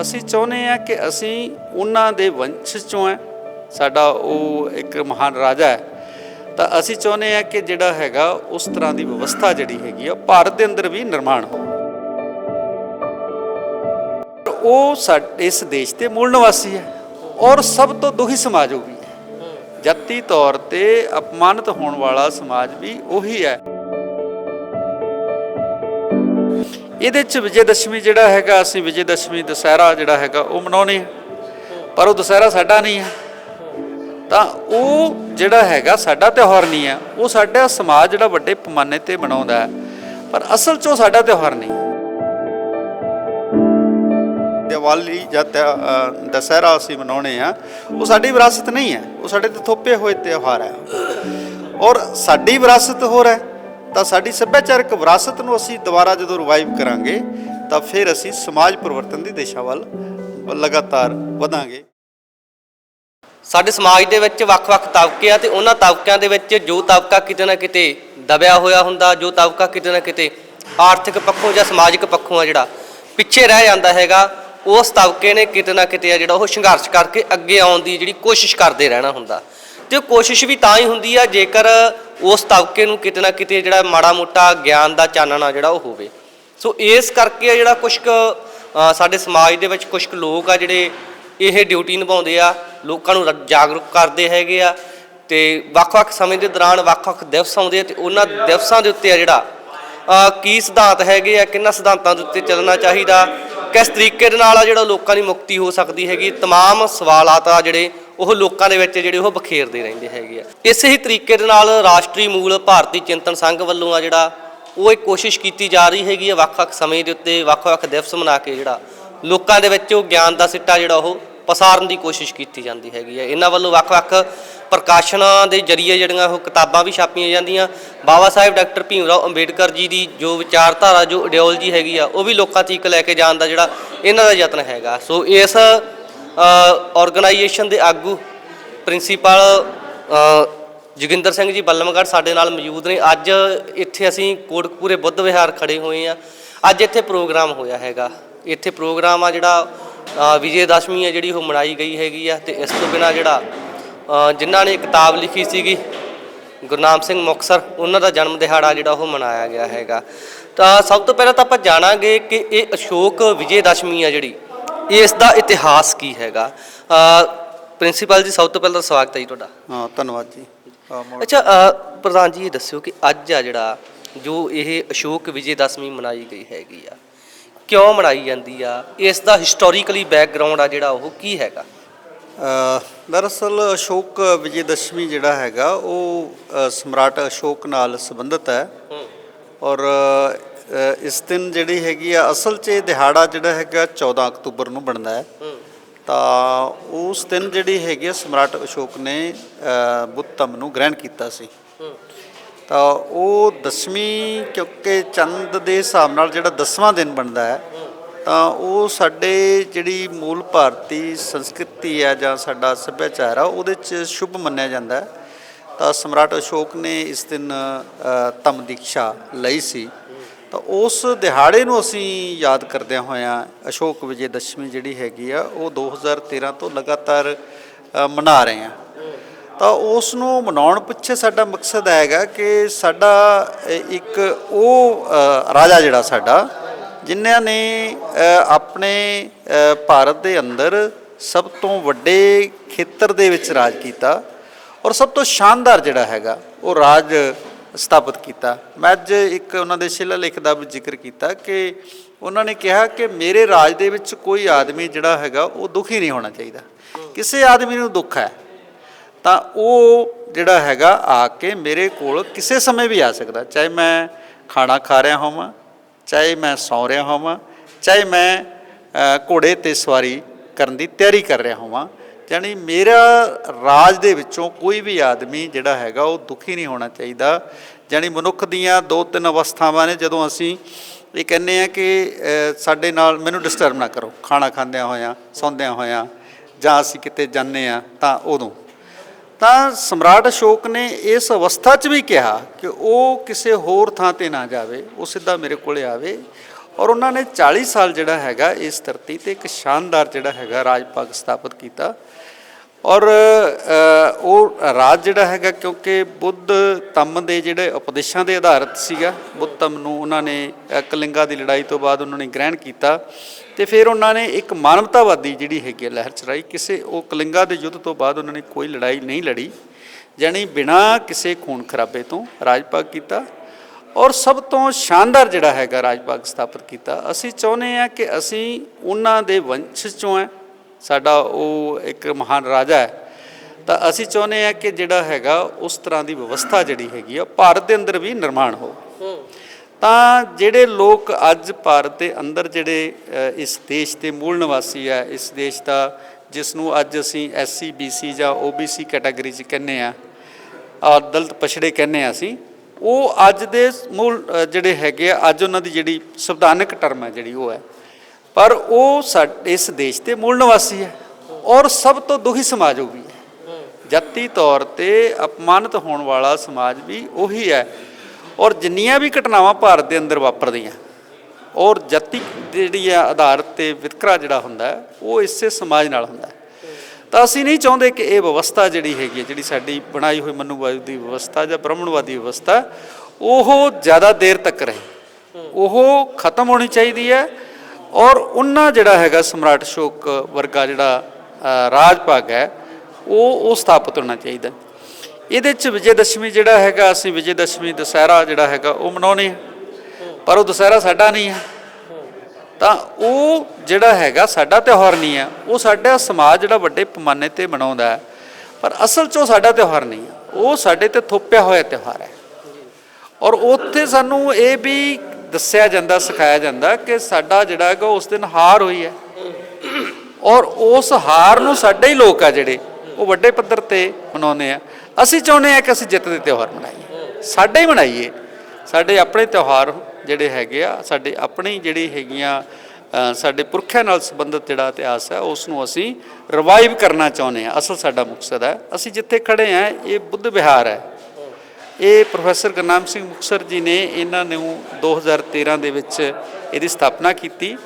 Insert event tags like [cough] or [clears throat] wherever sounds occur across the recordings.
ਅਸੀਂ ਚਾਹੁੰਦੇ ਆ ਕਿ ਅਸੀਂ ਉਹਨਾਂ ਦੇ ਵੰਸ਼ ਚੋਂ ਹੈ ਸਾਡਾ ਉਹ ਇੱਕ ਮਹਾਨ ਰਾਜਾ ਹੈ। ਤਾਂ ਅਸੀਂ ਚਾਹੁੰਦੇ ਆ ਕਿ ਜਿਹੜਾ ਹੈਗਾ ਉਸ ਤਰ੍ਹਾਂ ਦੀ ਵਿਵਸਥਾ ਜਿਹੜੀ ਹੈਗੀ ਆ ਭਾਰਤ ਦੇ ਅੰਦਰ ਵੀ ਨਿਰਮਾਣ ਹੋ ਉਹ ਸਾਡੇ ਇਸ ਦੇਸ਼ ਦੇ ਮੂਲ ਨਿਵਾਸੀ ਹੈ ਔਰ ਸਭ ਤੋਂ ਦੁਖੀ ਸਮਾਜ ਉਹ ਵੀ ਹੈ। ਜਾਤੀ ਤੌਰ ਤੇ ਅਪਮਾਨਿਤ ਹੋਣ ਵਾਲਾ ਸਮਾਜ ਵੀ ਉਹੀ ਹੈ। ਇਹਦੇ ਚ ਵਿਜੇ ਦਸ਼ਮੀ ਜਿਹੜਾ ਹੈਗਾ, ਅਸੀਂ ਵਿਜੇ ਦਸ਼ਮੀ ਦੁਸਹਿਰਾ ਜਿਹੜਾ ਹੈਗਾ, ਉਹ ਮਨਾਉਨੇ ਆ ਪਰ ਉਹ ਦੁਸਹਿਰਾ ਸਾਡਾ ਨਹੀਂ ਹੈ। ਤਾਂ ਉਹ ਜਿਹੜਾ ਹੈਗਾ, ਸਾਡਾ ਤਿਉਹਾਰ ਨਹੀਂ ਹੈ। ਉਹ ਸਾਡਾ ਸਮਾਜ ਜਿਹੜਾ ਵੱਡੇ ਪੈਮਾਨੇ ਤੇ ਮਨਾਉਂਦਾ ਹੈ। ਪਰ ਅਸਲ 'ਚ ਉਹ ਸਾਡਾ ਤਿਉਹਾਰ ਨਹੀਂ। ਹੈ ਦੀਵਾਲੀ ਜਾਂ ਤਿਉ- ਦੁਸਹਿਰਾ ਅਸੀਂ ਮਨਾਉਣੇ ਆ, ਉਹ ਸਾਡੀ ਵਿਰਾਸਤ ਨਹੀਂ ਹੈ। ਉਹ ਸਾਡੇ ਤੇ ਥੋਪੇ ਹੋਏ ਤਿਉਹਾਰ ਹੈ। ਔਰ ਸਾਡੀ ਵਿਰਾਸਤ ਹੋਰ ਹੈ। ਤਾਂ ਸਾਡੀ ਸੱਭਿਆਚਾਰਕ ਵਿਰਾਸਤ ਨੂੰ ਅਸੀਂ ਦੁਬਾਰਾ ਜਦੋਂ ਰਿਵਾਈਵ ਕਰਾਂਗੇ, ਤਾਂ ਫਿਰ ਅਸੀਂ ਸਮਾਜ ਪਰਿਵਰਤਨ ਦੀ ਦਿਸ਼ਾ ਵੱਲ ਲਗਾਤਾਰ ਵਧਾਂਗੇ। ਸਾਡੇ ਸਮਾਜ ਦੇ ਵਿੱਚ ਵੱਖ-ਵੱਖ ਤਬਕੇ ਆ ਤੇ ਉਹਨਾਂ ਤਬਕਿਆਂ ਦੇ ਵਿੱਚ ਜੋ ਤਬਕਾ ਕਿਤੇ ਨਾ ਕਿਤੇ ਦਬਿਆ ਹੋਇਆ ਹੁੰਦਾ, ਜੋ ਤਬਕਾ ਕਿਤੇ ਨਾ ਕਿਤੇ ਆਰਥਿਕ ਪੱਖੋਂ ਜਾਂ ਸਮਾਜਿਕ ਪੱਖੋਂ ਆ ਜਿਹੜਾ ਪਿੱਛੇ ਰਹਿ ਜਾਂਦਾ ਹੈਗਾ, ਉਸ ਤਬਕੇ ਨੇ ਕਿਤੇ ਨਾ ਕਿਤੇ ਆ ਜਿਹੜਾ ਉਹ ਸੰਘਰਸ਼ ਕਰਕੇ ਅੱਗੇ ਆਉਣ ਦੀ ਜਿਹੜੀ ਕੋਸ਼ਿਸ਼ ਕਰਦੇ ਰਹਿਣਾ ਹੁੰਦਾ। ਤੇ ਉਹ ਕੋਸ਼ਿਸ਼ ਵੀ ਤਾਂ ਹੀ ਹੁੰਦੀ ਆ ਜੇਕਰ ਉਸ ਤਬਕੇ ਨੂੰ ਕਿਤੇ ਨਾ ਕਿਤੇ ਜਿਹੜਾ ਮਾੜਾ ਮੋਟਾ ਗਿਆਨ ਦਾ ਚਾਨਣਾ ਜਿਹੜਾ ਉਹ ਹੋਵੇ ਸੋ ਇਸ ਕਰਕੇ ਆ ਜਿਹੜਾ ਕੁਝ ਕੁ ਸਾਡੇ ਸਮਾਜ ਦੇ ਵਿੱਚ ਕੁਝ ਕੁ ਲੋਕ ਆ ਜਿਹੜੇ ਇਹ ਡਿਊਟੀ ਨਿਭਾਉਂਦੇ ਆ ਲੋਕਾਂ ਨੂੰ ਰ- ਜਾਗਰੂਕ ਕਰਦੇ ਹੈਗੇ ਆ ਤੇ ਵੱਖ-ਵੱਖ ਸਮੇਂ ਦੇ ਦੌਰਾਨ ਵੱਖ-ਵੱਖ ਦਿਵਸ ਆਉਂਦੇ ਆ ਤੇ ਉਹਨਾਂ ਦਿਵਸਾਂ ਦੇ ਉੱਤੇ ਆ ਜਿਹੜਾ ਅ, ਕੀ ਸਿਧਾਂਤ ਹੈਗੇ ਆ ਕਿੰਨਾ ਸਿਧਾਂਤਾਂ ਦੇ ਉੱਤੇ ਚੱਲਣਾ ਚਾਹੀਦਾ ਕਿਸ ਤਰੀਕੇ ਦੇ ਨਾਲ ਆ ਜਿਹੜਾ ਲੋਕਾਂ ਦੀ ਮੁਕਤੀ ਹੋ ਸਕਦੀ ਹੈਗੀ तमाम ਸਵਾਲਾਤ ਆ ਜਿਹੜੇ ਉਹ ਲੋਕਾਂ ਦੇ ਵਿੱਚ ਜਿਹੜੇ ਉਹ ਬਖੇਰਦੇ ਰਹਿੰਦੇ ਹੈਗੇ ਆ। ਇਸੇ ਹੀ ਤਰੀਕੇ ਦੇ ਨਾਲ ਰਾਸ਼ਟਰੀ ਮੂਲ ਭਾਰਤੀ ਚਿੰਤਨ ਸੰਘ ਵੱਲੋਂ ਆ ਜਿਹੜਾ ਉਹ ਇੱਕ ਕੋਸ਼ਿਸ਼ ਕੀਤੀ ਜਾ ਰਹੀ ਹੈਗੀ ਆ ਵੱਖ-ਵੱਖ ਸਮੇਂ ਦੇ ਉੱਤੇ, ਵੱਖ-ਵੱਖ ਦਿਵਸ ਮਨਾ ਕੇ ਜਿਹੜਾ ਲੋਕਾਂ ਦੇ ਵਿੱਚ ਉਹ ਗਿਆਨ ਦਾ ਸਿੱਟਾ ਜਿਹੜਾ ਉਹ ਪਸਾਰਨ ਦੀ ਕੋਸ਼ਿਸ਼ ਕੀਤੀ ਜਾਂਦੀ ਹੈਗੀ ਹੈ ਇਹਨਾਂ ਵੱਲੋਂ ਵੱਖ-ਵੱਖ ਪ੍ਰਕਾਸ਼ਨਾਂ ਦੇ ਜਰੀਏ ਜਿਹੜੀਆਂ ਉਹ ਕਿਤਾਬਾਂ ਵੀ ਛਾਪੀਆਂ ਜਾਂਦੀਆਂ। ਬਾਬਾ ਸਾਹਿਬ ਡਾਕਟਰ ਭੀਮ ਰਾਓ ਅੰਬੇਡਕਰ ਜੀ ਦੀ ਜੋ ਵਿਚਾਰਧਾਰਾ, ਜੋ ਆਈਡੀਓਲੋਜੀ ਹੈਗੀ ਆ, ਉਹ ਵੀ ਲੋਕਾਂ ਤੱਕ ਲੈ ਕੇ ਜਾਣ ਦਾ ਜਿਹੜਾ ਇਹਨਾਂ ਦਾ ਯਤਨ ਹੈਗਾ। ਸੋ ਇਸ ਆਰਗੇਨਾਈਜੇਸ਼ਨ ਦੇ ਆਗੂ ਪ੍ਰਿੰਸੀਪਲ ਜੋਗਿੰਦਰ ਸਿੰਘ ਜੀ ਬੱਲਮਗੜ੍ਹ ਸਾਡੇ ਨਾਲ ਮੌਜੂਦ ਨੇ। ਅੱਜ ਇੱਥੇ ਅਸੀਂ ਕੋਟਕਪੂਰੇ ਬੁੱਧ ਵਿਹਾਰ ਖੜੇ ਹੋਏ ਆ ਅੱਜ ਇੱਥੇ ਪ੍ਰੋਗਰਾਮ ਹੋਇਆ ਹੈਗਾ। ਇੱਥੇ ਪ੍ਰੋਗਰਾਮ ਆ ਜਿਹੜਾ ਵਿਜੇ ਦਸ਼ਮੀ ਆ ਜਿਹੜੀ ਉਹ ਮਨਾਈ ਗਈ ਹੈਗੀ ਆ ਤੇ ਇਸ ਤੋਂ ਬਿਨਾ ਜਿਹੜਾ ਜਿਨ੍ਹਾਂ ਨੇ ਕਿਤਾਬ ਲਿਖੀ ਸੀਗੀ ਗੁਰਨਾਮ ਸਿੰਘ ਮੁਕਤਸਰ, ਉਹਨਾਂ ਦਾ ਜਨਮ ਦਿਹਾੜਾ ਜਿਹੜਾ ਉਹ ਮਨਾਇਆ ਗਿਆ ਹੈਗਾ। ਤਾਂ ਸਭ ਤੋਂ ਪਹਿਲਾਂ ਤਾਂ ਆਪਾਂ ਜਾਣਾਂਗੇ ਕਿ ਇਹ ਅਸ਼ੋਕ ਵਿਜੇ ਦਸ਼ਮੀ ਆ ਜਿਹੜੀ ਇਸ ਦਾ ਇਤਿਹਾਸ ਕੀ ਹੈਗਾ? ਪ੍ਰਿੰਸੀਪਲ ਜੀ ਸਭ ਤੋਂ ਪਹਿਲਾਂ ਸਵਾਗਤ ਹੈ ਜੀ ਤੁਹਾਡਾ। ਹਾਂ ਧੰਨਵਾਦ ਜੀ। ਅੱਛਾ ਅ, ਪ੍ਰਧਾਨ ਜੀ ਇਹ ਦੱਸਿਓ ਕਿ ਅੱਜ ਆ ਜਿਹੜਾ ਜੋ ਇਹ ਅਸ਼ੋਕ ਵਿਜੇ ਦਸ਼ਮੀ ਮਨਾਈ ਗਈ ਹੈਗੀ ਆ ਕਿਉਂ ਮਨਾਈ ਜਾਂਦੀ ਆ? ਇਸ ਦਾ ਹਿਸਟੋਰੀਕਲੀ ਬੈਕਗ੍ਰਾਉਂਡ ਆ ਜਿਹੜਾ ਉਹ ਕੀ ਹੈਗਾ? ਅ, ਦਰਅਸਲ ਅਸ਼ੋਕ ਵਿਜੇ ਦਸ਼ਮੀ ਜਿਹੜਾ ਹੈਗਾ ਉਹ ਅ, ਸਮਰਾਟ ਅਸ਼ੋਕ ਨਾਲ ਸੰਬੰਧਿਤ ਹੈ। ਔਰ ਇਸ ਦਿਨ ਜਿਹੜੀ ਹੈਗੀ ਆ ਅਸਲ 'ਚ ਇਹ ਦਿਹਾੜਾ ਜਿਹੜਾ ਹੈਗਾ 14 ਅਕਤੂਬਰ ਨੂੰ ਬਣਦਾ ਹੈ। ਤਾਂ ਉਸ ਦਿਨ ਜਿਹੜੀ ਹੈਗੀ ਆ ਸਮਰਾਟ ਅਸ਼ੋਕ ਨੇ ਅ, ਬੁੱਧ ਧੰਮ ਨੂੰ ਗ੍ਰਹਿਣ ਕੀਤਾ ਸੀ। ਤਾਂ ਉਹ ਦਸਵੀਂ ਕਿਉਂਕਿ ਚੰਦ ਦੇ ਹਿਸਾਬ ਨਾਲ ਜਿਹੜਾ ਦਸਵਾਂ ਦਿਨ ਬਣਦਾ ਹੈ ਤਾਂ ਉਹ ਸਾਡੇ ਜਿਹੜੀ ਮੂਲ ਭਾਰਤੀ ਸੰਸਕ੍ਰਿਤੀ ਹੈ ਜਾਂ ਸਾਡਾ ਸੱਭਿਆਚਾਰ ਆ ਉਹਦੇ 'ਚ ਸ਼ੁਭ ਮੰਨਿਆ ਜਾਂਦਾ ਹੈ। ਤਾਂ ਸਮਰਾਟ ਅਸ਼ੋਕ ਨੇ ਇਸ ਦਿਨ ਅ, ਦੀਕਸ਼ਾ ਲਈ ਸੀ। ਤਾਂ ਉਸ ਦਿਹਾੜੇ ਨੂੰ ਅਸੀਂ ਯਾਦ ਕਰਦਿਆਂ ਹੋਇਆਂ ਅਸ਼ੋਕ ਵਿਜੇ ਦਸ਼ਮੀ ਜਿਹੜੀ ਹੈਗੀ ਆ, ਉਹ 2013 ਤੋਂ ਲਗਾਤਾਰ ਮਨਾ ਰਹੇ ਹਾਂ। ਤਾਂ ਉਸ ਨੂੰ ਮਨਾਉਣ ਪਿੱਛੇ ਸਾਡਾ ਮਕਸਦ ਹੈਗਾ ਕਿ ਸਾਡਾ ਇੱਕ ਉਹ ਰਾਜਾ ਜਿਹੜਾ ਸਾਡਾ, ਜਿਨ੍ਹਾਂ ਨੇ ਆਪਣੇ ਭਾਰਤ ਦੇ ਅੰਦਰ ਸਭ ਤੋਂ ਵੱਡੇ ਖੇਤਰ ਦੇ ਵਿੱਚ ਰਾਜ ਕੀਤਾ ਔਰ ਸਭ ਤੋਂ ਸ਼ਾਨਦਾਰ ਜਿਹੜਾ ਹੈਗਾ, ਉਹ ਰਾਜ ਸਥਾਪਿਤ ਕੀਤਾ। ਮੈਂ ਅੱਜ ਇੱਕ ਉਹਨਾਂ ਦੇ ਸ਼ਿਲਾਲੇਖ ਦਾ ਵੀ ਜ਼ਿਕਰ ਕੀਤਾ ਕਿ ਉਹਨਾਂ ਨੇ ਕਿਹਾ ਕਿ ਮੇਰੇ ਰਾਜ ਦੇ ਵਿੱਚ ਕੋਈ ਆਦਮੀ ਜਿਹੜਾ ਹੈਗਾ, ਉਹ ਦੁਖੀ ਨਹੀਂ ਹੋਣਾ ਚਾਹੀਦਾ। ਕਿਸੇ ਆਦਮੀ ਨੂੰ ਦੁੱਖ ਹੈ, ਤਾਂ ਉਹ ਜਿਹੜਾ ਹੈਗਾ ਆ ਕੇ ਮੇਰੇ ਕੋਲ ਕਿਸੇ ਸਮੇਂ ਵੀ ਆ ਸਕਦਾ। ਚਾਹੇ ਮੈਂ ਖਾਣਾ ਖਾ ਰਿਹਾ ਹੋਵਾਂ, ਚਾਹੇ ਮੈਂ ਸੌਂ ਰਿਹਾ ਹੋਵਾਂ, ਚਾਹੇ ਮੈਂ ਘੋੜੇ ਤੇ ਸਵਾਰੀ ਕਰਨ ਦੀ ਤਿਆਰੀ ਕਰ ਰਿਹਾ ਹੋਵਾਂ ਯਾਨੀ ਮੇਰਾ ਰਾਜ ਦੇ ਵਿੱਚੋਂ ਕੋਈ ਵੀ ਆਦਮੀ ਜਿਹੜਾ ਹੈਗਾ ਉਹ ਦੁਖੀ ਨਹੀਂ ਹੋਣਾ ਚਾਹੀਦਾ। ਯਾਨੀ ਮਨੁੱਖ ਦੀਆਂ ਦੋ ਤਿੰਨ ਅਵਸਥਾਵਾਂ ਨੇ ਜਦੋਂ ਅਸੀਂ ਇਹ ਕਹਿੰਦੇ ਆ ਕਿ ਸਾਡੇ ਨਾਲ ਮੈਨੂੰ ਡਿਸਟਰਬ ਨਾ ਕਰੋ, ਖਾਣਾ ਖਾਂਦਿਆਂ ਹੋਇਆਂ, ਸੌਂਦਿਆਂ ਹੋਇਆਂ ਜਾਂ ਅਸੀਂ ਕਿਤੇ ਜਾਂਦੇ ਆ ਤਾਂ ਉਦੋਂ। ਤਾਂ ਸਮਰਾਟ ਅਸ਼ੋਕ ਨੇ ਇਸ ਅਵਸਥਾ 'ਚ ਵੀ ਕਿਹਾ ਕਿ ਉਹ ਕਿਸੇ ਹੋਰ ਥਾਂ ਤੇ ਨਾ ਜਾਵੇ, ਉਹ ਸਿੱਧਾ ਮੇਰੇ ਕੋਲੇ ਆਵੇ ਔਰ ਉਹਨਾਂ ਨੇ 40 ਸਾਲ ਜਿਹੜਾ ਹੈਗਾ ਇਸ ਧਰਤੀ ਤੇ ਇੱਕ ਸ਼ਾਨਦਾਰ ਜਿਹੜਾ ਹੈਗਾ ਰਾਜ ਭਾਗ ਸਥਾਪਿਤ ਕੀਤਾ। ਔਰ ਉਹ ਰਾਜ ਜਿਹੜਾ ਹੈਗਾ ਕਿਉਂਕਿ ਬੁੱਧ ਤਮ ਦੇ ਜਿਹੜੇ ਉਪਦੇਸ਼ਾਂ ਦੇ ਆਧਾਰਿਤ ਸੀਗਾ, ਬੁੱਧ ਤਮ ਨੂੰ ਉਹਨਾਂ ਨੇ ਕਲਿੰਗਾ ਦੀ ਲੜਾਈ ਤੋਂ ਬਾਅਦ ਉਹਨਾਂ ਨੇ ਗ੍ਰਹਿਣ ਕੀਤਾ ਤੇ ਫਿਰ ਉਹਨਾਂ ਨੇ ਇੱਕ ਮਾਨਵਤਾਵਾਦੀ ਜਿਹੜੀ ਹੈਗੀ ਹੈ ਲਹਿਰ ਚਲਾਈ ਕਿਸੇ ਉਹ ਕਲਿੰਗਾ ਦੇ ਯੁੱਧ ਤੋਂ ਬਾਅਦ ਉਹਨਾਂ ਨੇ ਕੋਈ ਲੜਾਈ ਨਹੀਂ ਲੜੀ ਜਾਣੀ ਬਿਨਾਂ ਕਿਸੇ ਖੂਨ ਖਰਾਬੇ ਤੋਂ ਰਾਜ ਭਾਗ ਕੀਤਾ ਔਰ ਸਭ ਤੋਂ ਸ਼ਾਨਦਾਰ ਜਿਹੜਾ ਹੈਗਾ ਰਾਜ ਭਾਗ ਸਥਾਪਿਤ ਕੀਤਾ। ਅਸੀਂ ਚਾਹੁੰਦੇ ਹਾਂ ਕਿ ਅਸੀਂ ਉਹਨਾਂ ਦੇ ਵੰਸ਼ ਚੋਂ ਹੈ ਸਾਡਾ ਉਹ ਇੱਕ ਮਹਾਨ ਰਾਜਾ ਹੈ ਤਾਂ ਅਸੀਂ ਚਾਹੁੰਦੇ ਹਾਂ ਕਿ ਜਿਹੜਾ ਹੈਗਾ ਉਸ ਤਰ੍ਹਾਂ ਦੀ ਵਿਵਸਥਾ ਜਿਹੜੀ ਹੈਗੀ ਆ ਭਾਰਤ ਦੇ ਅੰਦਰ ਵੀ ਨਿਰਮਾਣ ਹੋ। ਤਾਂ ਜਿਹੜੇ ਲੋਕ ਅੱਜ ਭਾਰਤ ਦੇ ਅੰਦਰ ਜਿਹੜੇ ਇਸ ਦੇਸ਼ ਦੇ ਮੂਲ ਨਿਵਾਸੀ ਹੈ ਇਸ ਦੇਸ਼ ਦਾ ਜਿਸ ਨੂੰ ਅੱਜ ਅਸੀਂ ਐਸਸੀ ਬੀਸੀ ਜਾਂ ਓਬੀਸੀ ਕੈਟਾਗਰੀ 'ਚ ਕਹਿੰਦੇ ਆ ਔਰ ਦਲਿਤ ਪਛੜੇ ਕਹਿੰਦੇ ਆ ਅਸੀਂ ਉਹ ਅੱਜ ਦੇ ਮੂਲ ਜਿਹੜੇ ਹੈਗੇ ਆ ਅੱਜ ਉਹਨਾਂ ਦੀ ਜਿਹੜੀ ਸੰਵਿਧਾਨਕ ਟਰਮ ਹੈ ਜਿਹੜੀ ਉਹ ਹੈ ਪਰ ਉਹ ਸਾਡੇ ਇਸ ਦੇਸ਼ ਦੇ ਮੂਲ ਨਿਵਾਸੀ ਹੈ ਔਰ ਸਭ ਤੋਂ ਦੁਖੀ ਸਮਾਜ ਉਹ ਵੀ ਹੈ। ਜਾਤੀ ਤੌਰ ਤੇ ਅਪਮਾਨਿਤ ਹੋਣ ਵਾਲਾ ਸਮਾਜ ਵੀ ਉਹੀ ਹੈ ਔਰ ਜਿੰਨੀਆਂ ਵੀ ਘਟਨਾਵਾਂ ਭਾਰਤ ਦੇ ਅੰਦਰ ਵਾਪਰਦੀਆਂ ਔਰ ਜਾਤੀ ਜਿਹੜੀ ਆ ਆਧਾਰਿਤ ਤੇ ਵਿਤਕਰਾ ਜਿਹੜਾ ਹੁੰਦਾ ਉਹ ਇਸੇ ਸਮਾਜ ਨਾਲ ਹੁੰਦਾ ਤਾਂ ਅਸੀਂ ਨਹੀਂ ਚਾਹੁੰਦੇ ਕਿ ਇਹ ਵਿਵਸਥਾ ਜਿਹੜੀ ਹੈਗੀ ਹੈ, ਜਿਹੜੀ ਸਾਡੀ ਬਣਾਈ ਹੋਈ ਮਨੂਵਾਦੀ ਵਿਵਸਥਾ ਜਾਂ ਬ੍ਰਾਹਮਣਵਾਦੀ ਵਿਵਸਥਾ, ਉਹ ਜ਼ਿਆਦਾ ਦੇਰ ਤੱਕ ਰਹੇ। ਉਹ ਖਤਮ ਹੋਣੀ ਚਾਹੀਦੀ ਹੈ ਔਰ ਉਹਨਾਂ ਜਿਹੜਾ ਹੈਗਾ ਸਮਰਾਟ ਸ਼ੋਕ ਵਰਗਾ ਜਿਹੜਾ ਰਾਜ ਭਾਗ ਹੈ, ਉਹ ਉਹ ਸਥਾਪਿਤ ਹੋਣਾ ਚਾਹੀਦਾ। ਇਹਦੇ ਚ ਵਿਜੇ ਦਸ਼ਮੀ ਜਿਹੜਾ ਹੈਗਾ, ਅਸੀਂ ਵਿਜੇ ਦਸ਼ਮੀ ਦੁਸਹਿਰਾ ਜਿਹੜਾ ਹੈਗਾ, ਉਹ ਮਨਾਉਨੇ ਆ ਪਰ ਉਹ ਦੁਸਹਿਰਾ ਸਾਡਾ ਨਹੀਂ ਹੈ। ਤਾਂ ਉਹ ਜਿਹੜਾ ਹੈਗਾ, ਸਾਡਾ ਤਿਉਹਾਰ ਨਹੀਂ ਹੈ। ਉਹ ਸਾਡਾ ਸਮਾਜ ਜਿਹੜਾ ਵੱਡੇ ਪੈਮਾਨੇ ਤੇ ਮਨਾਉਂਦਾ ਹੈ। ਪਰ ਅਸਲ 'ਚ ਉਹ ਸਾਡਾ ਤਿਉਹਾਰ ਨਹੀਂ ਹੈ। ਉਹ ਸਾਡੇ ਤੇ ਥੋਪਿਆ ਹੋਇਆ ਤਿਉਹਾਰ ਹੈ। ਔਰ ਉੱਥੇ ਸਾਨੂੰ ਇਹ ਵੀ ਦੱਸਿਆ ਜਾਂਦਾ, ਸਿਖਾਇਆ ਜਾਂਦਾ ਕਿ ਸਾਡਾ ਜਿਹੜਾ ਹੈਗਾ ਉਸ ਦਿਨ ਹਾਰ ਹੋਈ ਹੈ। ਔਰ ਉਸ ਹਾਰ ਨੂੰ ਸਾਡੇ ਹੀ ਲੋਕ ਆ ਜਿਹੜੇ, ਉਹ ਵੱਡੇ ਪੱਧਰ ਤੇ ਮਨਾਉਂਦੇ ਆ। ਅਸੀਂ ਚਾਹੁੰਦੇ ਆ ਕਿ ਅਸੀਂ ਜਿੱਤ ਦੇ ਤਿਉਹਾਰ ਮਨਾਈਏ। ਸਾਡੇ ਹੀ ਮਨਾਈਏ। ਸਾਡੇ ਆਪਣੇ ਤਿਉਹਾਰ ਜਿਹੜੇ ਹੈਗੇ ਆ, ਸਾਡੇ ਆਪਣੀ ਜਿਹੜੀ ਹੈਗੀਆਂ ਸਾਡੇ ਪੁਰਖਿਆਂ ਨਾਲ ਸੰਬੰਧਿਤ ਜਿਹੜਾ ਇਤਿਹਾਸ ਹੈ, ਉਸ ਨੂੰ ਅਸੀਂ ਰਿਵਾਈਵ ਕਰਨਾ ਚਾਹੁੰਦੇ ਆ। ਅਸਲ ਸਾਡਾ ਮਕਸਦ ਹੈ, ਅਸੀਂ ਜਿੱਥੇ ਖੜੇ ਆ, ਇਹ ਬੁੱਧ ਵਿਹਾਰ ਹੈ। ਇਹ ਪ੍ਰੋਫੈਸਰ ਗੁਰਨਾਮ ਸਿੰਘ ਮੁਕਤਸਰ ਜੀ ਨੇ ਇਹਨਾਂ ਨੂੰ 2013 ਦੇ ਵਿੱਚ ਇਹਦੀ ਸਥਾਪਨਾ ਕੀਤੀ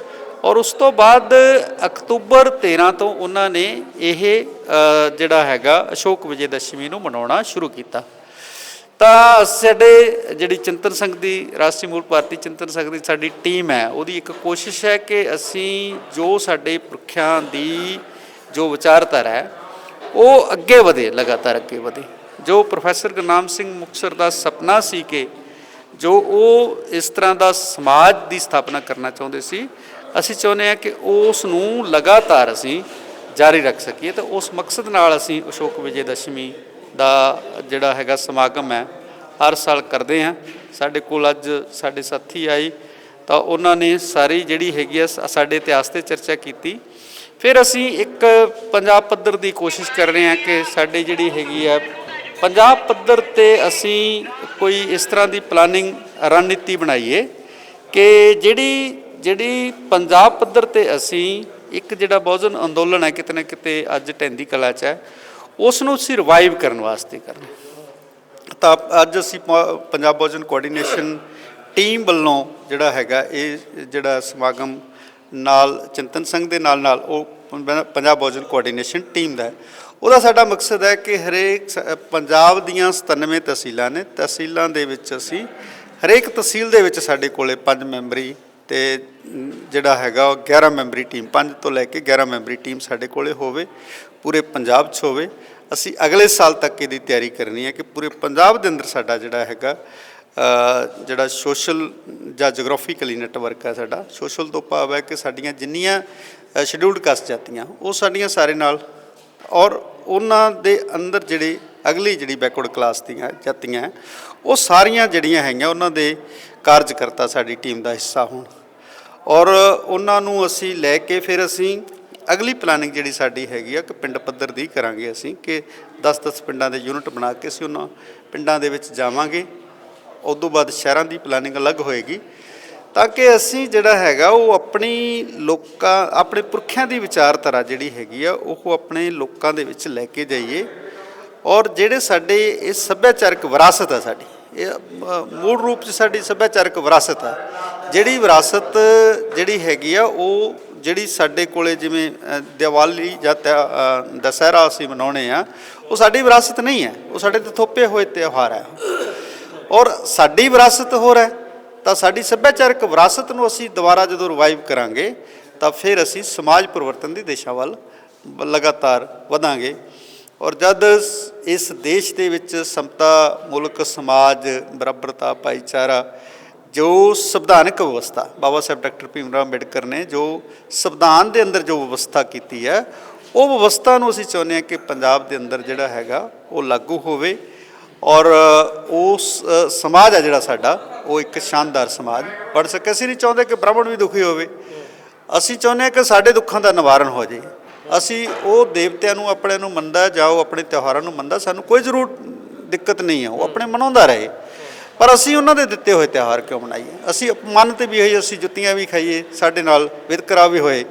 ਔਰ ਉਸ ਤੋਂ ਬਾਅਦ ਅਕਤੂਬਰ 13 ਤੋਂ ਉਹਨਾਂ ਨੇ ਇਹ ਜਿਹੜਾ ਹੈਗਾ ਅਸ਼ੋਕ ਵਿਜੇ ਦਸ਼ਮੀ ਨੂੰ ਮਨਾਉਣਾ ਸ਼ੁਰੂ ਕੀਤਾ। ਤਾਂ ਸਾਡੇ ਜਿਹੜੀ ਚਿੰਤਨ ਸੰਘ ਦੀ, ਰਾਸ਼ਟਰੀ ਮੂਲ ਭਾਰਤੀ ਚਿੰਤਨ ਸੰਘ ਦੀ ਸਾਡੀ ਟੀਮ ਹੈ, ਉਹਦੀ ਇੱਕ ਕੋਸ਼ਿਸ਼ ਹੈ ਕਿ ਅਸੀਂ ਜੋ ਸਾਡੇ ਪੁਰਖਿਆਂ ਦੀ ਜੋ ਵਿਚਾਰਧਾਰਾ ਹੈ, ਉਹ ਅੱਗੇ ਵਧੇ, ਲਗਾਤਾਰ ਅੱਗੇ ਵਧੇ। ਜੋ ਪ੍ਰੋਫੈਸਰ ਗੁਰਨਾਮ ਸਿੰਘ ਮੁਕਤਸਰ ਦਾ ਸੁਪਨਾ ਸੀ ਕਿ ਜੋ ਉਹ ਇਸ ਤਰ੍ਹਾਂ ਦਾ ਸਮਾਜ ਦੀ ਸਥਾਪਨਾ ਕਰਨਾ ਚਾਹੁੰਦੇ ਸੀ, ਅਸੀਂ ਚਾਹੁੰਦੇ ਹਾਂ ਕਿ ਉਸ ਨੂੰ ਲਗਾਤਾਰ ਅਸੀਂ ਜਾਰੀ ਰੱਖ ਸਕੀਏ ਤਾਂ ਉਸ ਮਕਸਦ ਨਾਲ ਅਸੀਂ ਅਸ਼ੋਕ ਵਿਜੇ ਦਸ਼ਮੀ ਦਾ ਜਿਹੜਾ ਹੈਗਾ ਸਮਾਗਮ ਹੈ, ਹਰ ਸਾਲ ਕਰਦੇ ਹਾਂ। ਸਾਡੇ ਕੋਲ ਅੱਜ ਸਾਡੇ ਸਾਥੀ ਆਈ ਤਾਂ ਉਹਨਾਂ ਨੇ ਸਾਰੀ ਜਿਹੜੀ ਹੈਗੀ ਆ, ਸ- ਸਾਡੇ ਇਤਿਹਾਸ ਤੇ ਚਰਚਾ ਕੀਤੀ। ਫਿਰ ਅਸੀਂ ਇੱਕ ਪੰਜਾਬ ਪੱਧਰ ਦੀ ਕੋਸ਼ਿਸ਼ ਕਰ ਰਹੇ ਹਾਂ ਕਿ ਸਾਡੀ ਜਿਹੜੀ ਹੈਗੀ ਆ ਪੰਜਾਬ ਪੱਧਰ ਤੇ ਅਸੀਂ ਕੋਈ ਇਸ ਤਰ੍ਹਾਂ ਦੀ ਪਲਾਨਿੰਗ ਰਣਨੀਤੀ ਬਣਾਈਏ ਕਿ ਜਿਹੜੀ ਜਿਹੜੀ ਪੰਜਾਬ ਪੱਧਰ ਤੇ ਅਸੀਂ ਇੱਕ ਜਿਹੜਾ ਬਹੁਜਨ ਅੰਦੋਲਨ ਹੈ ਕਿਤੇ ਨਾ ਕਿਤੇ ਅੱਜ ਟੈਂਦੀ ਕਲਾ 'ਚ ਹੈ ਉਸ ਨੂੰ ਅਸੀਂ ਰਿਵਾਈਵ ਕਰਨ ਵਾਸਤੇ ਕਰਨਾ ਤਾਂ ਅੱਜ ਅਸੀਂ ਪ- ਪੰਜਾਬ ਬਹੁਜਨ ਕੋਆਰਡੀਨੇਸ਼ਨ ਟੀਮ ਵੱਲੋਂ ਜਿਹੜਾ ਹੈਗਾ ਇਹ ਜਿਹੜਾ ਸਮਾਗਮ ਨਾਲ ਚਿੰਤਨ ਸਿੰਘ ਦੇ ਨਾਲ ਨਾਲ ਉਹ ਪੰਜਾਬ ਬਹੁਜਨ ਕੋਆਰਡੀਨੇਸ਼ਨ ਟੀਮ ਦਾ ਉਹਦਾ ਸਾਡਾ ਮਕਸਦ ਹੈ ਕਿ ਹਰੇਕ ਸ- ਪੰਜਾਬ ਦੀਆਂ 97 ਤਹਿਸੀਲਾਂ ਨੇ। ਤਹਿਸੀਲਾਂ ਦੇ ਵਿੱਚ ਅਸੀਂ ਹਰੇਕ ਤਹਿਸੀਲ ਦੇ ਵਿੱਚ ਸਾਡੇ ਕੋਲੇ ਪੰਜ ਮੈਂਬਰੀ ਤੇ ਜਿਹੜਾ ਹੈਗਾ ਉਹ 11 ਮੈਂਬਰੀ ਟੀਮ 5 ਤੋਂ ਲੈ ਕੇ 11 ਮੈਂਬਰੀ ਟੀਮ ਸਾਡੇ ਕੋਲੇ ਹੋਵੇ, ਪੂਰੇ ਪੰਜਾਬ 'ਚ ਹੋਵੇ। ਅਸੀਂ ਅਗਲੇ ਸਾਲ ਤੱਕ ਇਹਦੀ ਤਿਆਰੀ ਕਰਨੀ ਹੈ ਕਿ ਪੂਰੇ ਪੰਜਾਬ ਦੇ ਅੰਦਰ ਸਾਡਾ ਜਿਹੜਾ ਹੈਗਾ ਜਿਹੜਾ ਸੋਸ਼ਲ ਜਾਂ ਜੀਓਗ੍ਰਾਫਿਕਲੀ ਨੈਟਵਰਕ ਹੈ ਸਾਡਾ, ਸੋਸ਼ਲ ਤੋਂ ਭਾਵ ਹੈ ਕਿ ਸਾਡੀਆਂ ਜਿੰਨੀਆਂ ਸ਼ਡਿਊਲਡ ਕਾਸਟ ਜਾਤੀਆਂ, ਉਹ ਸਾਡੀਆਂ ਸਾਰੇ ਨਾਲ ਔਰ ਉਹਨਾਂ ਦੇ ਅੰਦਰ ਜਿਹੜੇ ਅਗਲੀ ਜਿਹੜੀ ਬੈਕਵਰਡ ਕਲਾਸ ਦੀਆਂ ਜਾਤੀਆਂ ਹੈ, ਉਹ ਸਾਰੀਆਂ ਜਿਹੜੀਆਂ ਹੈਗੀਆਂ ਉਹਨਾਂ ਦੇ ਕਾਰਜਕਰਤਾ ਸਾਡੀ ਟੀਮ ਦਾ ਹਿੱਸਾ ਹੋਣ। ਔਰ ਉਹਨਾਂ ਨੂੰ ਅਸੀਂ ਲੈ ਕੇ ਫਿਰ ਅਸੀਂ ਅਗਲੀ ਪਲਾਨਿੰਗ ਜਿਹੜੀ ਸਾਡੀ ਹੈਗੀ ਆ ਕਿ ਪਿੰਡ ਪੱਧਰ ਦੀ ਕਰਾਂਗੇ ਅਸੀਂ ਕਿ 10-10 ਪਿੰਡਾਂ ਦੇ ਯੂਨਿਟ ਬਣਾ ਕੇ ਅਸੀਂ ਉਹਨਾਂ ਪਿੰਡਾਂ ਦੇ ਵਿੱਚ ਜਾਵਾਂਗੇ। ਉਸ ਤੋਂ ਬਾਅਦ ਸ਼ਹਿਰਾਂ ਦੀ ਪਲਾਨਿੰਗ ਅਲੱਗ ਹੋਏਗੀ। ਤਾਂ ਕਿ ਅਸੀਂ ਜਿਹੜਾ ਹੈਗਾ ਉਹ ਆਪਣੀ ਲੋਕਾਂ, ਆਪਣੇ ਪੁਰਖਿਆਂ ਦੀ ਵਿਚਾਰਧਾਰਾ ਜਿਹੜੀ ਹੈਗੀ ਆ, ਉਹ ਆਪਣੇ ਲੋਕਾਂ ਦੇ ਵਿੱਚ ਲੈ ਕੇ ਜਾਈਏ। ਔਰ ਜਿਹੜੇ ਸਾਡੇ, ਇਹ ਸੱਭਿਆਚਾਰਕ ਵਿਰਾਸਤ ਆ ਸਾਡੀ, ਇਹ ਮੂਲ ਰੂਪ 'ਚ ਸਾਡੀ ਸੱਭਿਆਚਾਰਕ ਵਿਰਾਸਤ ਆ। ਜਿਹੜੀ ਵਿਰਾਸਤ ਜਿਹੜੀ ਹੈਗੀ ਆ, ਉਹ ਜਿਹੜੀ ਸਾਡੇ ਕੋਲੇ ਜਿਵੇਂ ਦੀਵਾਲੀ ਜਾਂ ਤਿਉ- ਦੁਸਹਿਰਾ ਅਸੀਂ ਮਨਾਉਣੇ ਆ, ਉਹ ਸਾਡੀ ਵਿਰਾਸਤ ਨਹੀਂ ਹੈ। ਉਹ ਸਾਡੇ ਤੇ ਥੋਪੇ ਹੋਏ ਤਿਉਹਾਰ ਹੈ ਔਰ ਸਾਡੀ ਵਿਰਾਸਤ ਹੋਰ ਹੈ। ਤਾਂ ਸਾਡੀ ਸੱਭਿਆਚਾਰਕ ਵਿਰਾਸਤ ਨੂੰ ਅਸੀਂ ਦੁਬਾਰਾ ਜਦੋਂ ਰਿਵਾਈਵ ਕਰਾਂਗੇ ਤਾਂ ਫਿਰ ਅਸੀਂ ਸਮਾਜ ਪਰਿਵਰਤਨ ਦੀ ਦਿਸ਼ਾ ਵੱਲ ਲਗਾਤਾਰ ਵਧਾਂਗੇ। ਔਰ ਜਦ ਇਸ ਦੇਸ਼ ਦੇ ਵਿੱਚ ਸਮਤਾ ਮੁਲਕ ਸਮਾਜ ਬਰਾਬਰਤਾ ਭਾਈਚਾਰਾ ਜੋ ਸੰਵਿਧਾਨਕ ਵਿਵਸਥਾ ਬਾਬਾ ਸਾਹਿਬ ਡਾਕਟਰ ਭੀਮ ਰਾਓ ਅੰਬੇਡਕਰ ਨੇ ਜੋ ਸੰਵਿਧਾਨ ਦੇ ਅੰਦਰ ਜੋ ਵਿਵਸਥਾ ਕੀਤੀ ਹੈ ਉਹ ਵਿਵਸਥਾ ਨੂੰ ਅਸੀਂ ਚਾਹੁੰਦੇ ਹਾਂ ਕਿ ਪੰਜਾਬ ਦੇ ਅੰਦਰ ਜਿਹੜਾ ਹੈਗਾ ਉਹ ਲਾਗੂ ਹੋਵੇ। ਔਰ ਉਸ ਅ, ਸਮਾਜ ਆ ਜਿਹੜਾ ਸਾਡਾ ਉਹ ਇੱਕ ਸ਼ਾਨਦਾਰ ਸਮਾਜ। ਬਣ ਸਕੇ, ਅਸੀਂ ਨਹੀਂ ਚਾਹੁੰਦੇ ਕਿ ਬ੍ਰਾਹਮਣ ਵੀ ਦੁਖੀ ਹੋਵੇ। ਅਸੀਂ ਚਾਹੁੰਦੇ ਹਾਂ ਕਿ ਸਾਡੇ ਦੁੱਖਾਂ ਦਾ ਨਿਵਾਰਨ ਹੋ ਜਾਏ। ਅਸੀਂ ਉਹ ਦੇਵਤਿਆਂ ਨੂੰ ਆਪਣੇ ਨੂੰ ਮੰਨਦਾ ਜਾਂ ਉਹ ਆਪਣੇ ਤਿਉਹਾਰਾਂ ਨੂੰ ਮੰਨਦਾ, ਸਾਨੂੰ ਕੋਈ ਜ਼ਰੂਰ ਦਿੱਕਤ ਨਹੀਂ ਹੈ ਉਹ ਆਪਣੇ ਮਨਾਉਂਦਾ ਰਹੇ। ਪਰ ਅਸੀਂ ਉਹਨਾਂ ਦੇ ਦਿੱਤੇ ਹੋਏ ਤਿਉਹਾਰ ਕਿਉਂ ਮਨਾਈਏ? ਅਸੀਂ ਅਪਮਾਨਿਤ ਵੀ ਹੋਈ ਅਸੀਂ ਜੁੱਤੀਆਂ ਵੀ ਖਾਈਏ, ਸਾਡੇ ਨਾਲ ਵਿਤਕਰਾ ਵੀ ਹੋਏ।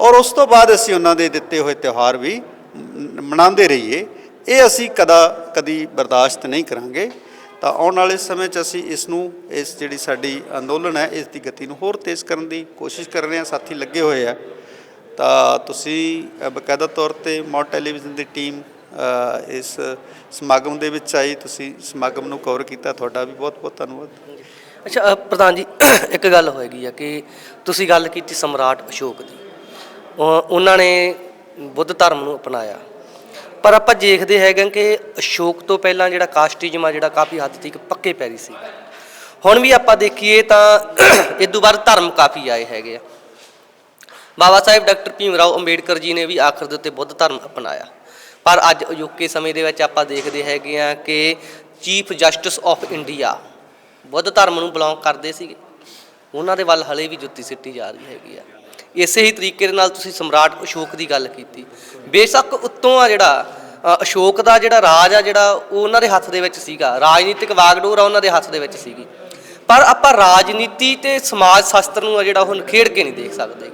ਔਰ ਉਸ ਤੋਂ ਬਾਅਦ ਅਸੀਂ ਉਹਨਾਂ ਦੇ ਦਿੱਤੇ ਹੋਏ ਤਿਉਹਾਰ ਵੀ ਮਨਾਉਂਦੇ ਰਹੀਏ। ਇਹ ਅਸੀਂ ਕਦਾ ਕਦੀ ਬਰਦਾਸ਼ਤ ਨਹੀਂ ਕਰਾਂਗੇ। ਤਾਂ ਆਉਣ ਵਾਲੇ ਸਮੇਂ 'ਚ ਅਸੀਂ ਇਸ ਨੂੰ, ਇਸ ਜਿਹੜੀ ਸਾਡੀ ਅੰਦੋਲਨ ਹੈ, ਇਸ ਦੀ ਗਤੀ ਨੂੰ ਹੋਰ ਤੇਜ਼ ਕਰਨ ਦੀ ਕੋਸ਼ਿਸ਼ ਕਰ ਰਹੇ ਹਾਂ, ਸਾਥੀ ਲੱਗੇ ਹੋਏ ਆ। ਤਾਂ ਤੁਸੀਂ ਬਕਾਇਦਾ ਤੌਰ ਤੇ ਮੌ ਟੈਲੀਵਿਜ਼ਨ ਦੀ ਟੀਮ ਇਸ ਸਮਾਗਮ ਦੇ ਵਿੱਚ ਆਈ, ਤੁਸੀਂ ਸਮਾਗਮ ਨੂੰ ਕਵਰ ਕੀਤਾ, ਤੁਹਾਡਾ ਵੀ ਬਹੁਤ ਬਹੁਤ ਧੰਨਵਾਦ। ਅੱਛਾ ਪ੍ਰਧਾਨ ਜੀ, [clears throat] ਇੱਕ ਗੱਲ ਹੋਏਗੀ ਆ ਕਿ ਤੁਸੀਂ ਗੱਲ ਕੀਤੀ ਸਮਰਾਟ ਅਸ਼ੋਕ ਦੀ। ਉਹਨਾਂ ਨੇ ਬੁੱਧ ਧਰਮ ਨੂੰ ਅਪਣਾਇਆ। ਪਰ ਆਪਾਂ ਦੇਖਦੇ ਹੈਗੇ ਕਿ ਅਸ਼ੋਕ ਤੋਂ ਪਹਿਲਾਂ ਜਿਹੜਾ ਕਾਸਟਿਜ਼ਮ ਆ, ਜਿਹੜਾ ਕਾਫੀ ਹੱਦ ਤੱਕ ਪੱਕੇ ਪੈਰੀ ਸੀ। ਹੁਣ ਵੀ ਆਪਾਂ ਦੇਖੀਏ ਤਾਂ ਇਹ ਤੋਂ ਬਾਅਦ ਧਰਮ ਕਾਫੀ ਆਏ ਹੈਗੇ ਆ। ਬਾਬਾ ਸਾਹਿਬ ਡਾਕਟਰ ਭੀਮ ਰਾਓ ਅੰਬੇਡਕਰ ਜੀ ਨੇ ਵੀ ਆਖਰ ਦੇ ਉੱਤੇ ਬੁੱਧ ਧਰਮ ਅਪਣਾਇਆ। ਪਰ ਅੱਜ ਅਜੋਕੇ ਸਮੇਂ ਦੇ ਵਿੱਚ ਆਪਾਂ ਦੇਖਦੇ ਹੈਗੇ ਆ ਕਿ chief justice of India Buddh ਧਰਮ ਨੂੰ ਬਿਲੋਂਗ ਕਰਦੇ ਸੀਗੇ। ਉਹਨਾਂ ਦੇ ਵੱਲ ਹਲੇ ਵੀ ਜੁੱਤੀ ਸਿੱਟੀ ਜਾ ਰਹੀ ਹੈਗੀ ਆ। ਇਸੇ ਹੀ ਤਰੀਕੇ ਦੇ ਨਾਲ ਤੁਸੀਂ ਸਮਰਾਟ ਅਸ਼ੋਕ ਦੀ ਗੱਲ ਕੀਤੀ। ਬੇਸ਼ੱਕ ਉੱਤੋਂ ਆ ਜਿਹੜਾ ਅ, ਅਸ਼ੋਕ ਦਾ ਜਿਹੜਾ ਰਾਜ ਆ ਜਿਹੜਾ ਉਹ ਉਹਨਾਂ ਦੇ ਹੱਥ ਦੇ ਵਿੱਚ ਸੀਗਾ। ਰਾਜਨੀਤਿਕ ਵਾਗਡੋਰ ਆ ਉਹਨਾਂ ਦੇ ਹੱਥ ਦੇ ਵਿੱਚ ਸੀਗੀ। ਪਰ ਆਪਾਂ ਰਾਜਨੀਤੀ ਤੇ ਸਮਾਜ ਸ਼ਾਸਤਰ ਨੂੰ ਆ ਜਿਹੜਾ ਉਹ ਨਿਖੇੜ ਕੇ ਨਹੀਂ ਦੇਖ ਸਕਦੇ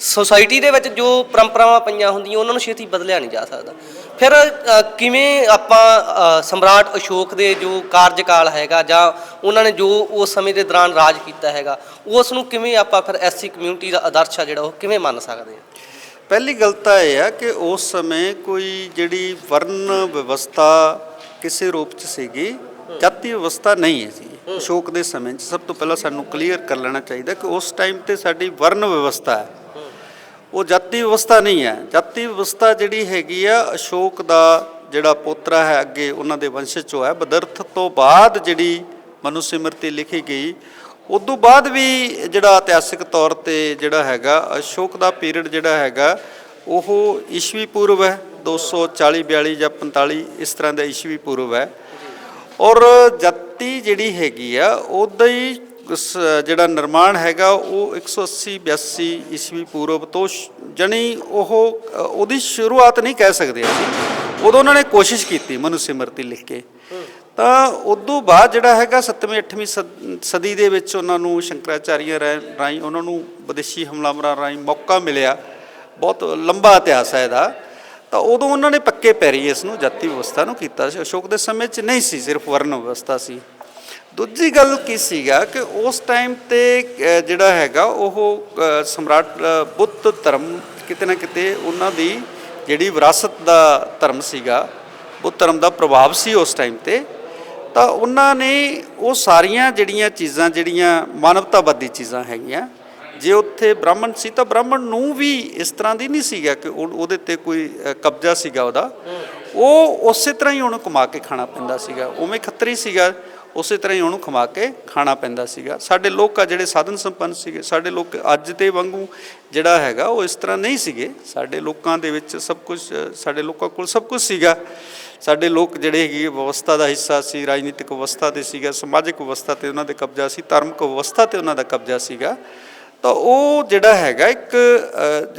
ਸੋਸਾਇਟੀ ਦੇ ਵਿੱਚ ਜੋ ਪਰੰਪਰਾਵਾਂ ਪਈਆਂ ਹੁੰਦੀਆਂ ਉਹਨਾਂ ਨੂੰ ਛੇਤੀ ਬਦਲਿਆ ਨਹੀਂ ਜਾ ਸਕਦਾ। ਫਿਰ ਅ, ਕਿਵੇਂ ਆਪਾਂ ਅ, ਸਮਰਾਟ ਅਸ਼ੋਕ ਦੇ ਜੋ ਕਾਰਜਕਾਲ ਹੈਗਾ ਜਾਂ ਉਹਨਾਂ ਨੇ ਜੋ ਉਸ ਸਮੇਂ ਦੇ ਦੌਰਾਨ ਰਾਜ ਕੀਤਾ ਹੈਗਾ ਉਸ ਨੂੰ ਕਿਵੇਂ ਆਪਾਂ ਫਿਰ ਐਸੀ ਕਮਿਊਨਿਟੀ ਦਾ ਆਦਰਸ਼ ਆ ਜਿਹੜਾ ਉਹ ਕਿਵੇਂ ਮੰਨ ਸਕਦੇ ਹਾਂ ਪਹਿਲੀ ਗੱਲ ਤਾਂ ਇਹ ਆ ਕਿ ਉਸ ਸਮੇਂ ਕੋਈ ਜਿਹੜੀ ਵਰਨ ਵਿਵਸਥਾ ਕਿਸੇ ਰੂਪ 'ਚ ਸੀਗੀ ਜਾਤੀ ਵਿਵਸਥਾ ਨਹੀਂ ਹੈ ਸੀ। ਅਸ਼ੋਕ ਦੇ ਸਮੇਂ 'ਚ ਸਭ ਤੋਂ ਪਹਿਲਾਂ ਸਾਨੂੰ ਕਲੀਅਰ ਕਰ ਲੈਣਾ ਚਾਹੀਦਾ ਕਿ ਉਸ ਟਾਈਮ ਤੇ ਸਾਡੀ ਵਰਨ ਵਿਵਸਥਾ ਹੈ। ਉਹ ਜਾਤੀ ਵਿਵਸਥਾ ਨਹੀਂ ਹੈ। ਜਾਤੀ ਵਿਵਸਥਾ ਜਿਹੜੀ ਹੈਗੀ ਆ, ਅਸ਼ੋਕ ਦਾ ਜਿਹੜਾ ਪੋਤਰਾ ਹੈ ਅੱਗੇ ਉਹਨਾਂ ਦੇ ਵੰਸ਼ ਚੋਂ ਹੈ, ਬਦਰਥ ਤੋਂ ਬਾਅਦ ਜਿਹੜੀ ਮਨੁਸਿਮਰਤੀ ਲਿਖੀ ਗਈ, ਉਦੋਂ ਬਾਅਦ ਵੀ ਜਿਹੜਾ ਇਤਿਹਾਸਿਕ ਤੌਰ ਤੇ ਜਿਹੜਾ ਹੈਗਾ, ਅਸ਼ੋਕ ਦਾ ਪੀਰੀਅਡ ਜਿਹੜਾ ਹੈਗਾ, ਉਹ ਈਸਵੀ ਪੂਰਵ ਹੈ 240 42 ਜਾਂ 45 ਇਸ ਤਰ੍ਹਾਂ ਦਾ ਈਸਵੀ ਪੂਰਵ ਹੈ। ਔਰ ਜਾਤੀ ਜਿਹੜੀ ਹੈਗੀ ਆ, ਉਹਦਾ ਹੀ ਜਿਹੜਾ ਨਿਰਮਾਣ ਹੈਗਾ, ਉਹ 180 82 ਈਸਵੀ ਪੂਰਬ ਤੋਂ ਸ਼- ਜਾਣੀ ਉਹ ਉਹਦੀ ਸ਼ੁਰੂਆਤ ਨਹੀਂ ਕਹਿ ਸਕਦੇ ਅਸੀਂ। ਉਦੋਂ ਉਹਨਾਂ ਨੇ ਕੋਸ਼ਿਸ਼ ਕੀਤੀ ਮਨੁ ਸਿਮਰਤੀ ਲਿਖ ਕੇ। ਤਾਂ ਉਦੋਂ ਬਾਅਦ ਜਿਹੜਾ ਹੈਗਾ 7ਵੀਂ 8ਵੀਂ ਸਦ- ਸਦੀ ਦੇ ਵਿੱਚ ਉਹਨਾਂ ਨੂੰ ਸ਼ੰਕਰਾਚਾਰੀਆ ਰਾਹੀਂ ਰਾਹੀਂ ਉਹਨਾਂ ਨੂੰ ਵਿਦੇਸ਼ੀ ਹਮਲਾਵਰਾਂ ਰਾਹੀਂ ਮੌਕਾ ਮਿਲਿਆ। ਬਹੁਤ ਲੰਬਾ ਇਤਿਹਾਸ ਹੈ ਇਹਦਾ। ਤਾਂ ਉਦੋਂ ਉਹਨਾਂ ਨੇ ਪੱਕੇ ਪੈਰੀ ਇਸ ਨੂੰ ਜਾਤੀ ਵਿਵਸਥਾ ਨੂੰ ਕੀਤਾ। ਸੀ ਅਸ਼ੋਕ ਦੇ ਸਮੇਂ 'ਚ ਨਹੀਂ ਸੀ, ਸਿਰਫ ਵਰਨ ਵਿਵਸਥਾ ਸੀ। ਦੂਜੀ ਗੱਲ ਕੀ ਸੀਗਾ ਕਿ ਉਸ ਟਾਈਮ ਤੇ ਜਿਹੜਾ ਹੈਗਾ ਉਹ ਸਮਰਾਟ ਬੁੱਧ ਧਰਮ ਕਿਤੇ ਨਾ ਕਿਤੇ ਉਹਨਾਂ ਦੀ ਜਿਹੜੀ ਵਿਰਾਸਤ ਦਾ ਧਰਮ ਸੀਗਾ, ਬੁੱਧ ਧਰਮ ਦਾ ਪ੍ਰਭਾਵ ਸੀ ਉਸ ਟਾਈਮ ਤੇ, ਤਾਂ ਉਹਨਾਂ ਨੇ ਉਹ ਸਾਰੀਆਂ ਜਿਹੜੀਆਂ ਚੀਜ਼ਾਂ, ਜਿਹੜੀਆਂ ਮਾਨਵਤਾਵਾਦੀ ਚੀਜ਼ਾਂ ਹੈਗੀਆਂ, ਜੇ ਉੱਥੇ ਬ੍ਰਾਹਮਣ ਸੀ ਤਾਂ ਬ੍ਰਾਹਮਣ ਨੂੰ ਵੀ ਇਸ ਤਰ੍ਹਾਂ ਦੀ ਨਹੀਂ ਸੀਗਾ ਕਿ ਉਹ- ਉਹਦੇ ਤੇ ਕੋਈ ਕਬਜ਼ਾ ਸੀਗਾ ਉਹਦਾ। ਉਹ ਉਸੇ ਤਰ੍ਹਾਂ ਹੀ ਉਹਨੂੰ ਕਮਾ ਕੇ ਖਾਣਾ ਪੈਂਦਾ ਸੀਗਾ। ਉਵੇਂ ਖੱਤਰੀ ਸੀਗਾ। ਉਸੇ ਤਰ੍ਹਾਂ ਹੀ ਉਹਨੂੰ ਖਮਾ ਕੇ ਖਾਣਾ ਪੈਂਦਾ ਸੀਗਾ। ਸਾਡੇ ਲੋਕ ਆ ਜਿਹੜੇ ਸਾਧਨ ਸੰਪੰਨ ਸੀਗੇ, ਸਾਡੇ ਲੋਕ ਅੱਜ ਦੇ ਵਾਂਗੂ ਜਿਹੜਾ ਹੈਗਾ ਉਹ ਇਸ ਤਰ੍ਹਾਂ ਨਹੀਂ ਸੀਗੇ। ਸਾਡੇ ਲੋਕਾਂ ਦੇ ਵਿੱਚ ਸਭ ਕੁਝ, ਸਾਡੇ ਲੋਕਾਂ ਕੋਲ ਸਭ ਕੁਝ ਸੀਗਾ। ਸਾਡੇ ਲੋਕ ਜਿਹੜੇ ਹੈਗੇ ਵਿਵਸਥਾ ਦਾ ਹਿੱਸਾ ਸੀ, ਰਾਜਨੀਤਿਕ ਵਿਵਸਥਾ ਤੇ ਸੀਗਾ, ਸਮਾਜਿਕ ਵਿਵਸਥਾ ਤੇ ਉਹਨਾਂ ਦੇ ਕਬਜ਼ਾ ਸੀ, ਧਾਰਮਿਕ ਵਿਵਸਥਾ ਤੇ ਉਹਨਾਂ ਦਾ ਕਬਜ਼ਾ ਸੀਗਾ। ਤਾਂ ਉਹ ਜਿਹੜਾ ਹੈਗਾ ਇੱਕ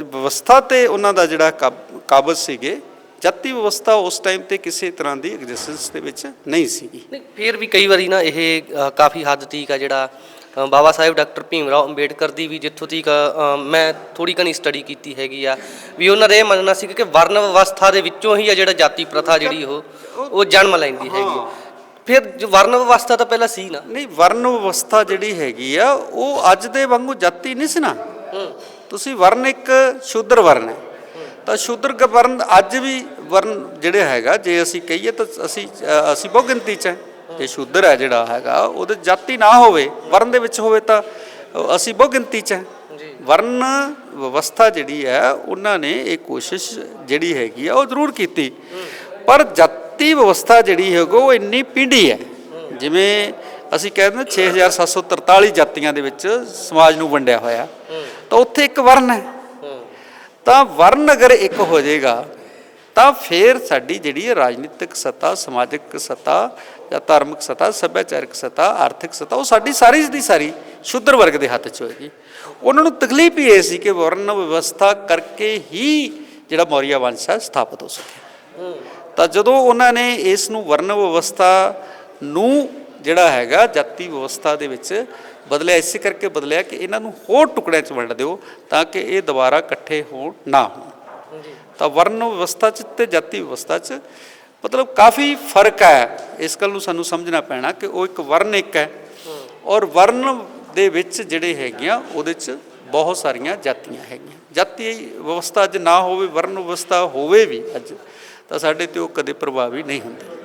ਵਿਵਸਥਾ ਤੇ ਉਹਨਾਂ ਦਾ ਜਿਹੜਾ ਕਾਬ- ਕਾਬਜ਼ ਸੀਗੇ ਜਾਤੀ ਵਿਵਸਥਾ ਉਸ ਟਾਈਮ ਤੇ ਕਿਸੇ ਤਰ੍ਹਾਂ ਦੀ ਐਗਜ਼ਿਸਟੈਂਸ ਦੇ ਵਿੱਚ ਨਹੀਂ ਸੀਗੀ। ਨਹੀਂ ਫਿਰ ਵੀ ਕਈ ਵਾਰੀ ਨਾ ਇਹ ਅ, ਕਾਫੀ ਹੱਦ ਤੀਕ ਆ ਜਿਹੜਾ ਅ, ਬਾਬਾ ਸਾਹਿਬ ਡਾਕਟਰ ਭੀਮ ਰਾਓ ਅੰਬੇਡਕਰ ਦੀ ਵੀ ਜਿੱਥੋਂ ਤੀਕ ਅ, ਮੈਂ ਥੋੜੀ ਕਣੀ ਸਟੱਡੀ ਕੀਤੀ ਹੈਗੀ ਆ ਵੀ ਉਹਨਾਂ ਦਾ ਇਹ ਮੰਨਣਾ ਸੀ ਕਿ ਵਰਨ ਵਿਵਸਥਾ ਦੇ ਵਿੱਚੋਂ ਹੀ ਆ ਜਿਹੜਾ ਜਾਤੀ ਪ੍ਰਥਾ ਜਿਹੜੀ ਉਹ ਉਹ ਜਨਮ ਲੈਂਦੀ ਹੈਗੀ ਫਿਰ ਜੋ ਵਰਨ ਵਿਵਸਥਾ ਤਾਂ ਪਹਿਲਾਂ ਸੀ ਨਾ। ਨਹੀਂ ਵਰਨ ਵਿਵਸਥਾ ਜਿਹੜੀ ਹੈਗੀ ਆ ਉਹ ਅੱਜ ਦੇ ਵਾਂਗੂ ਜਾਤੀ ਨਹੀਂ ਸੀ ਨਾ। ਤੁਸੀਂ ਵਰਨ ਇੱਕ ਸ਼ੂਦਰ ਵਰਨ ਹੈ। ਤਾਂ ਸ਼ੂਦਰ ਵਰਨ ਅੱਜ ਵੀ ਵਰਨ ਜਿਹੜੇ ਹੈਗਾ ਜੇ ਅਸੀਂ ਕਹੀਏ ਤਾਂ ਅਸੀਂ ਅਸੀਂ ਬਹੁ ਗਿਣਤੀ ਚ ਹੈ। ਜੇ ਸ਼ੂਦਰ ਹੈ ਜਿਹੜਾ ਹੈਗਾ ਉਹਦੇ ਜਾਤੀ ਨਾ ਹੋਵੇ ਵਰਨ ਦੇ ਵਿੱਚ ਹੋਵੇ ਤਾਂ ਅਸੀਂ ਬਹੁ ਗਿਣਤੀ ਚ ਹੈ। ਵਰਨ ਵਿਵਸਥਾ ਜਿਹੜੀ ਹੈ ਉਹਨਾਂ ਨੇ ਇਹ ਕੋਸ਼ਿਸ਼ ਜਿਹੜੀ ਹੈਗੀ ਆ ਉਹ ਜ਼ਰੂਰ ਕੀਤੀ। ਪਰ ਜਾਤੀ ਵਿਵਸਥਾ ਜਿਹੜੀ ਹੈਗੀ ਉਹ ਇੰਨੀ ਪੀਂਢੀ ਹੈ। ਜਿਵੇਂ ਅਸੀਂ ਕਹਿੰਦੇ ਹਾਂ 6743 ਜਾਤੀਆਂ ਦੇ ਵਿੱਚ ਸਮਾਜ ਨੂੰ ਵੰਡਿਆ ਹੋਇਆ। ਤਾਂ ਉੱਥੇ ਇੱਕ ਵਰਨ ਹੈ। ਤਾਂ ਵਰਨ ਅਗਰ ਇੱਕ ਹੋ ਜਾਏਗਾ, ਤਾਂ ਫਿਰ ਸਾਡੀ ਜਿਹੜੀ ਰਾਜਨੀਤਿਕ ਸੱਤਾ, ਸਮਾਜਿਕ ਸੱਤਾ ਜਾਂ ਧਾਰਮਿਕ ਸੱਤਾ, ਸੱਭਿਆਚਾਰਕ ਸੱਤਾ, ਆਰਥਿਕ ਸੱਤਾ, ਉਹ ਸਾਡੀ ਸਾਰੀ ਦੀ ਸਾਰੀ ਸ਼ੁੱਧਰ ਵਰਗ ਦੇ ਹੱਥ 'ਚ ਹੋਏਗੀ। ਉਹਨਾਂ ਨੂੰ ਤਕਲੀਫ ਹੀ ਇਹ ਸੀ ਕਿ ਵਰਨ ਵਿਵਸਥਾ ਕਰਕੇ ਹੀ ਜਿਹੜਾ ਮੌਰੀਆ ਵੰਸ਼ ਹੈ ਸਥਾਪਿਤ ਹੋ ਸਕੇ ਤਾਂ ਜਦੋਂ ਉਹਨਾਂ ਨੇ ਇਸ ਨੂੰ ਵਰਨ ਵਿਵਸਥਾ ਨੂੰ ਜਿਹੜਾ ਹੈਗਾ ਜਾਤੀ ਵਿਵਸਥਾ ਦੇ ਵਿੱਚ ਬਦਲਿਆ ਇਸੇ ਕਰਕੇ ਬਦਲਿਆ ਕਿ ਇਹਨਾਂ ਨੂੰ ਹੋਰ ਟੁਕੜਿਆਂ 'ਚ ਵੰਡ ਦਿਓ ਤਾਂ ਕਿ ਇਹ ਦੁਬਾਰਾ ਇਕੱਠੇ ਹੋਣ ਨਾ ਹੋਣ। ਤਾਂ ਵਰਨ ਵਿਵਸਥਾ 'ਚ ਤੇ ਜਾਤੀ ਵਿਵਸਥਾ 'ਚ ਮਤਲਬ ਕਾਫੀ ਫ਼ਰਕ ਹੈ। ਇਸ ਗੱਲ ਨੂੰ ਸਾਨੂੰ ਸਮਝਣਾ ਪੈਣਾ ਕਿ ਉਹ ਇੱਕ ਵਰਨ ਇੱਕ ਹੈ। ਔਰ ਵਰਨ ਦੇ ਵਿੱਚ ਜਿਹੜੇ ਹੈਗੀਆਂ ਉਹਦੇ 'ਚ ਬਹੁਤ ਸਾਰੀਆਂ ਜਾਤੀਆਂ ਹੈਗੀਆਂ। ਜਾਤੀ ਵਿਵਸਥਾ ਅੱਜ ਨਾ ਹੋਵੇ ਵਰਨ ਵਿਵਸਥਾ ਹੋਵੇ ਵੀ ਅੱਜ ਤਾਂ ਸਾਡੇ ਤੇ ਉਹ ਕਦੇ ਪ੍ਰਭਾਵੀ ਨਹੀਂ ਹੁੰਦੀ।